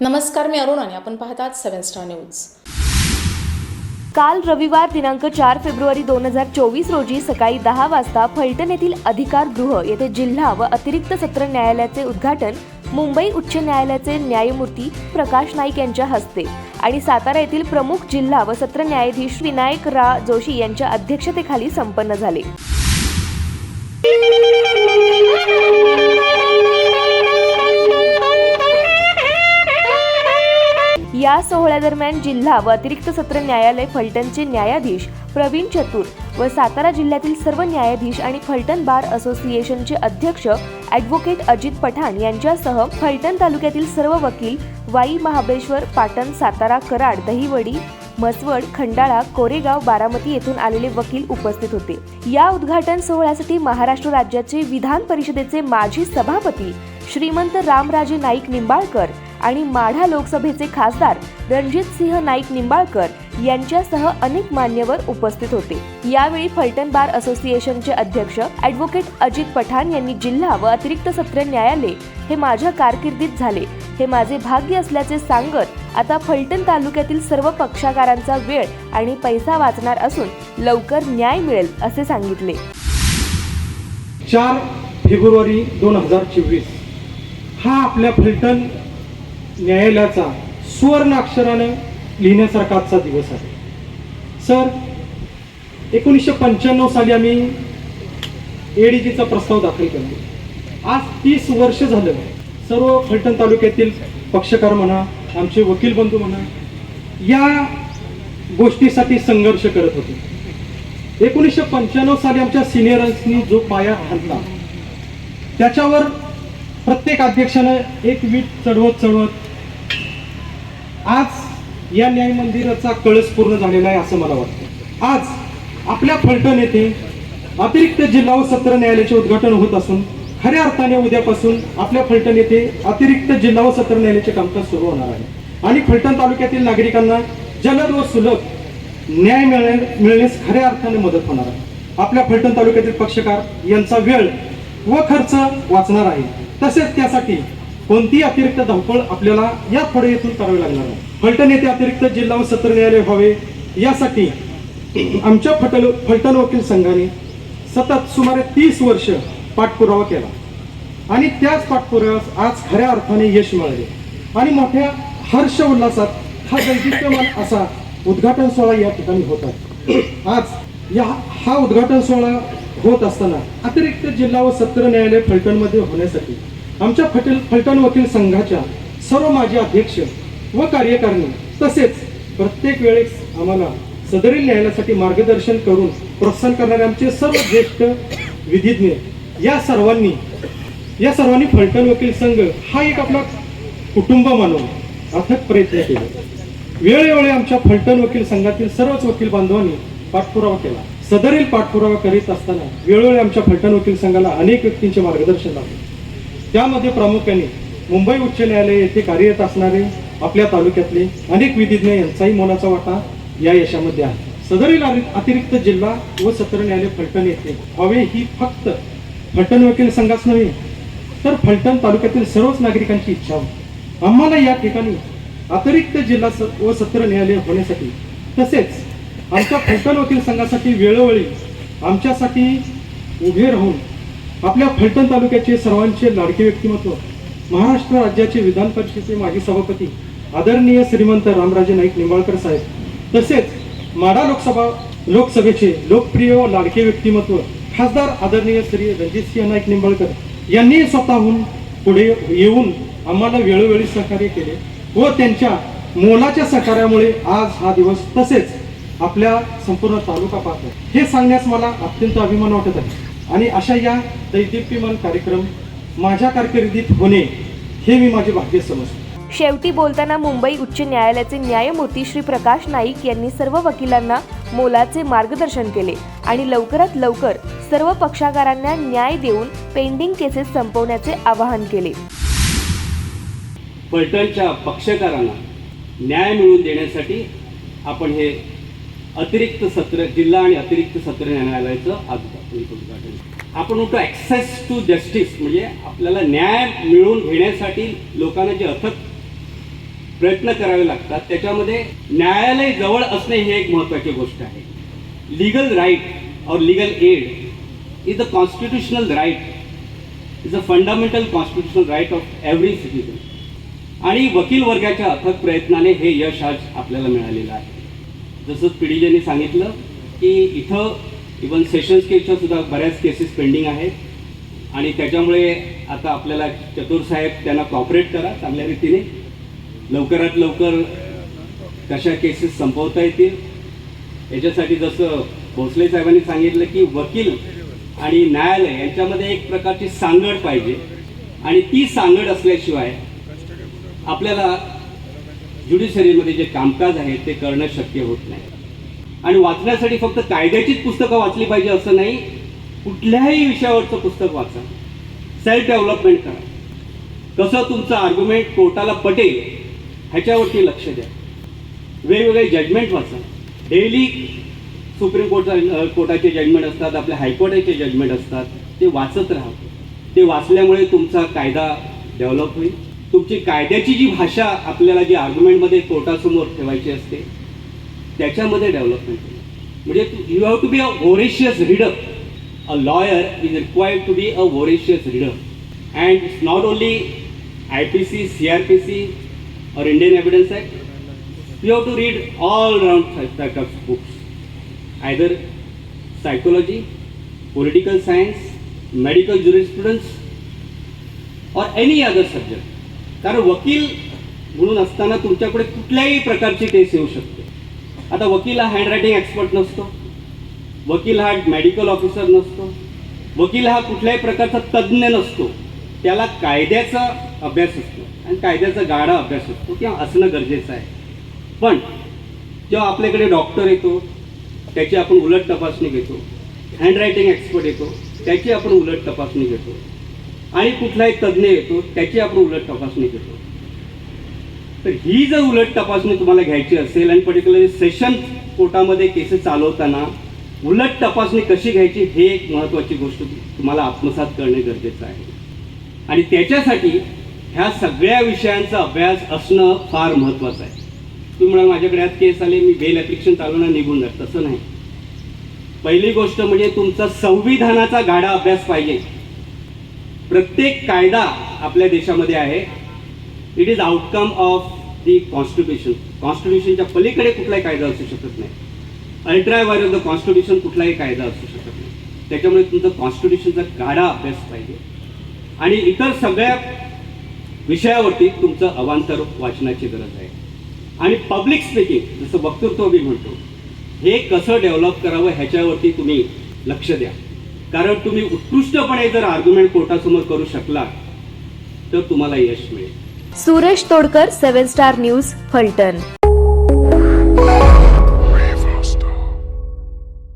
नमस्कार मी अरुण आणि आपण पाहतात सेव्हन स्टार न्यूज. काल रविवार दिनांक चार फेब्रुवारी दोन हजार चोवीस रोजी सकाळी दहा वाजता फलटण येथील अधिकार गृह येथे जिल्हा व अतिरिक्त सत्र न्यायालयाचे उद्घाटन मुंबई उच्च न्यायालयाचे न्यायमूर्ती प्रकाश नाईक यांच्या हस्ते आणि सातारा येथील प्रमुख जिल्हा व सत्र न्यायाधीश विनायक रा जोशी यांच्या अध्यक्षतेखाली संपन्न झाले. या सोहळ्यादरम्यान जिल्हा व अतिरिक्त सत्र न्यायालय फलटणचे न्यायाधीश प्रवीण चतुर व सातारा जिल्ह्यातील सर्व न्यायाधीश आणि फलटण बार असोसिएशनचे अध्यक्ष ॲडव्होकेट अजित पठाण यांच्यासह फलटण तालुक्यातील सर्व वकील वाई महाबळेश्वर पाटण सातारा कराड दहिवडी म्हसवड खंडाळा कोरेगाव बारामती येथून आलेले वकील उपस्थित होते. या उद्घाटन सोहळ्यासाठी महाराष्ट्र राज्याचे विधान परिषदेचे माजी सभापती श्रीमंत रामराजे नाईक निंबाळकर आणि माढा लोकसभेचे खासदार रणजित सिंह नाईक निंबाळकर यांच्यासह अनेक मान्यवर उपस्थित होते. यावेळी फलटण बार असोसिएशनचे अध्यक्ष ॲडव्होकेट अजित पठाण यांनी जिल्हा व अतिरिक्त सत्र न्यायालय हे माझ्या कारकिर्दीत झाले. हे माझे भाग्य असल्याचे सांगत आता फलटण तालुक्यातील सर्व पक्षाकारांचा वेळ आणि पैसा वाचणार असून लवकर न्याय मिळेल असे सांगितले. चार फेब्रुवारी दोन हजार चोवीस. हा आपल्या फलटण न्यायालयाचा सुवर्ण अक्षराने लिहिण्यासारखा आजचा दिवस आहे. सर एकोणीसशे पंच्याण्णव साली आम्ही एडीजीचा प्रस्ताव दाखल केला. आज तीस वर्ष झालं. सर्व फलटण तालुक्यातील पक्षकार म्हणा आमचे वकील बंधू म्हणा या गोष्टीसाठी संघर्ष करत होते. एकोणीसशे पंच्याण्णव साली आमच्या सिनियरांनी जो पाया हातला त्याच्यावर प्रत्येक अध्यक्षानं एक वीट चढवत चढवत आज या न्याय मंदिराचा कळस पूर्ण झालेला आहे असं मला वाटतं. आज आपल्या फलटण येथे अतिरिक्त जिल्हा व सत्र न्यायालयाचे उद्घाटन होत असून खऱ्या अर्थाने उद्यापासून आपल्या फलटण येथे अतिरिक्त जिल्हा व सत्र न्यायालयाचे कामकाज सुरू होणार आहे. आणि फलटण तालुक्यातील नागरिकांना जलद व सुलभ न्याय मिळण्यास खऱ्या अर्थाने मदत होणार आहे. आपल्या फलटण तालुक्यातील पक्षकार यांचा वेळ व खर्च वाचणार आहे. तसेच त्यासाठी कोणतीही अतिरिक्त धावपळ आपल्याला या पुढे येथून करावी लागणार फलटण येथे अतिरिक्त जिल्हा व सत्र न्यायालय व्हावे यासाठी आमच्या फटल फलटण वकील संघाने सतत सुमारे तीस वर्ष पाठपुरावा केला. आणि त्याच पाठपुराव्यास आज खऱ्या अर्थाने यश मिळाले. आणि मोठ्या हर्ष उल्हासात हा वैशिष्ट्यमान असा उद्घाटन सोहळा या ठिकाणी होत आहे. आज या हा उद्घाटन सोहळा होत असताना अतिरिक्त जिल्हा व सत्र न्यायालय फलटणमध्ये होण्यासाठी आमच्या फटल फलटण वकील संघाच्या सर्व माजी अध्यक्ष व कार्यकारिणी तसेच प्रत्येक वेळेस आम्हाला सदरील न्यायालयासाठी मार्गदर्शन करून प्रोत्साहन करणारे आमचे सर्व ज्येष्ठ विधिज्ञ या सर्वांनी या सर्वांनी फलटण वकील संघ हा एक आपला कुटुंब मानून अथक प्रयत्न केले. वेळोवेळी आमच्या फलटण वकील संघातील सर्वच वकील बांधवांनी पाठपुरावा केला. सदरील पाठपुरावा करीत असताना वेळोवेळी आमच्या फलटण वकील संघाला अनेक व्यक्तींचे मार्गदर्शन लाभले. त्यामध्ये प्रामुख्याने मुंबई उच्च न्यायालय येथे कार्यरत असणारे आपल्या तालुक्यातले अनेक विधिज्ञ यांचाही मोलाचा वाटा या यशामध्ये आहे. सदरील अतिरिक्त जिल्हा व सत्र न्यायालय फलटण येथे हवे ही फक्त फलटण वकील संघाच नव्हे तर फलटण तालुक्यातील सर्वच नागरिकांची इच्छा होती. आम्हाला या ठिकाणी अतिरिक्त जिल्हा व सत्र न्यायालय होण्यासाठी तसेच आमच्या फलटण वकील संघासाठी वेळोवेळी आमच्यासाठी उभे राहून आपल्या फलटण तालुक्याचे सर्वांचे लाडके व्यक्तिमत्व महाराष्ट्र राज्याचे विधान परिषदेचे माजी सभापती आदरणीय श्रीमंत रामराजे नाईक निंबाळकर साहेब तसेच माडा लोकसभा लोकसभेचे लोकप्रिय व लाडके व्यक्तिमत्व खासदार आदरणीय श्री रणजितसिंह नाईक निंबाळकर यांनी स्वतःहून पुढे येऊन आम्हाला वेळोवेळी सहकार्य केले व त्यांच्या मोलाच्या सहकार्यामुळे आज हा दिवस तसेच आपल्या संपूर्ण तालुका पाहतो. हे सांगण्यास मला अत्यंत अभिमान वाटत आहे. आणि अशा या दैदिप्यमान कार्यक्रम माझ्या कारकिर्दीत होणे हे मी माझे भाग्य समजतो. शेवटी बोलताना मुंबई उच्च न्यायालयाचे न्यायमूर्ती श्री प्रकाश नाईक यांनी सर्व वकिलांना मोलाचे मार्गदर्शन केले आणि लवकरात लवकर सर्व पक्षाकारांना न्याय देऊन पेंडिंग केसेस संपवण्याचे आवाहन केले. फलटणच्या पक्षकारांना न्याय मिळवून देण्यासाठी आपण हे अतिरिक्त सत्र जिल्हा आणि अतिरिक्त सत्र न्यायालयाचं आपण म्हणतो ॲक्सेस टू जस्टिस म्हणजे आपल्याला न्याय मिळवून घेण्यासाठी लोकांना जे अथक प्रयत्न करावे लागतात त्याच्यामध्ये न्यायालय जवळ असणे हे एक महत्त्वाची गोष्ट आहे. लिगल राईट और legal aid is a constitutional right is a fundamental constitutional right of every citizen आणि वकील वर्गाच्या अथक प्रयत्नाने हे यश आज आपल्याला मिळालेलं आहे. जसं पिढीजेने सांगितलं की इथं इवन सेशन्स केसच्या सुद्धा बऱ्याच केसेस पेंडिंग आहेत. आणि त्याच्यामुळे आता आपल्याला चतुर साहेब त्यांना कॉपरेट करा चांगल्या रीतीने. लवकरात लवकर कशा केसेस संपवता येतील. याच्यासाठी जसं भोसले साहेबांनी सांगितलं की वकील आणि न्यायालय यांच्यामध्ये एक प्रकारची सांगड पाहिजे. आणि ती सांगड असल्याशिवाय आपल्याला ज्युडिशरीमध्ये जे कामकाज आहे ते करणं शक्य होत नाही. आणि वाचण्यासाठी फक्त कायद्याचीच पुस्तकं वाचली पाहिजे असं नाही कुठल्याही विषयावरचं पुस्तक वाचा. सेल्फ डेव्हलपमेंट करा. कसं तुमचं आर्ग्युमेंट कोर्टाला पटेल ह्याच्यावरती लक्ष द्या. वेगवेगळे जजमेंट वाचा. डेली सुप्रीम कोर्टचा कोर्टाचे जजमेंट असतात आपल्या हायकोर्टाचे जजमेंट असतात ते वाचत राहा. ते वाचल्यामुळे तुमचा कायदा डेव्हलप होईल. तुमची कायद्याची जी भाषा आपल्याला जी आर्ग्युमेंटमध्ये कोर्टासमोर ठेवायची असते त्याच्यामध्ये डेव्हलपमेंट म्हणजे you have to be a voracious reader a lawyer is required to be a voracious reader and it's not only I P C C R P C और Indian evidence act you have to read all round type of books either psychology political science medical jurisprudence और any other subject कारण वकील म्हणून असताना तुमच्याकडे कुठल्याही प्रकारची केस येऊ शकते. आता वकील हा हँडरायटिंग एक्सपर्ट नसतो. वकील हा मेडिकल ऑफिसर नसतो. वकील हा कुठल्याही प्रकारचा तज्ज्ञ नसतो. त्याला कायद्याचा अभ्यास असतो आणि कायद्याचा गाढा अभ्यास असतो किंवा असणं गरजेचं आहे. पण जेव्हा आपल्याकडे डॉक्टर येतो त्याची आपण उलट तपासणी घेतो हँडरायटिंग एक्सपर्ट येतो त्याची आपण उलट तपासणी घेतो. आणि कुठलाही तज्ज्ञ येतो त्याची आपण उलट तपासणी घेतो. तर ही जर उलट तपासणी तुम्हाला घ्यायची असेल आणि पर्टिक्युलरली सेशन कोर्टामध्ये केसेस चालवताना उलट तपासणी कशी घ्यायची हे एक महत्त्वाची गोष्ट तुम्हाला आत्मसात करणे गरजेचं आहे. आणि त्याच्यासाठी ह्या सगळ्या विषयांचा अभ्यास असणं फार महत्त्वाचं आहे. तुम्ही म्हणाल माझ्याकडे आज केस आले मी बेल ॲप्लिकेशन चालवणार निघून जात तसं नाही. पहिली गोष्ट म्हणजे तुमचा संविधानाचा गाढा अभ्यास पाहिजे. प्रत्येक कायदा आपल्या देशामध्ये आहे. It is outcome of the constitution कॉन्स्टिट्युशनच्या पलीकडे कुठलाही कायदा असू शकत नाही. Ultra vires of the constitution कुठलाही कायदा असू शकत नाही. त्याच्यामुळे तुमचा कॉन्स्टिट्युशनचा गाडा अभ्यास पाहिजे. आणि इतर सगळ्या विषयावरती तुमचं अवांतर वाचनाची गरज आहे. आणि पब्लिक स्पीकिंग जसं वक्तृत्व मी म्हणतो हे कसं डेव्हलप करावं ह्याच्यावरती तुम्ही लक्ष द्या. कारण तुम्ही उत्कृष्टपणे जर आर्ग्युमेंट कोर्टासमोर करू शकला तर तुम्हाला यश मिळेल. Suresh Todkar seven star news Phaltan.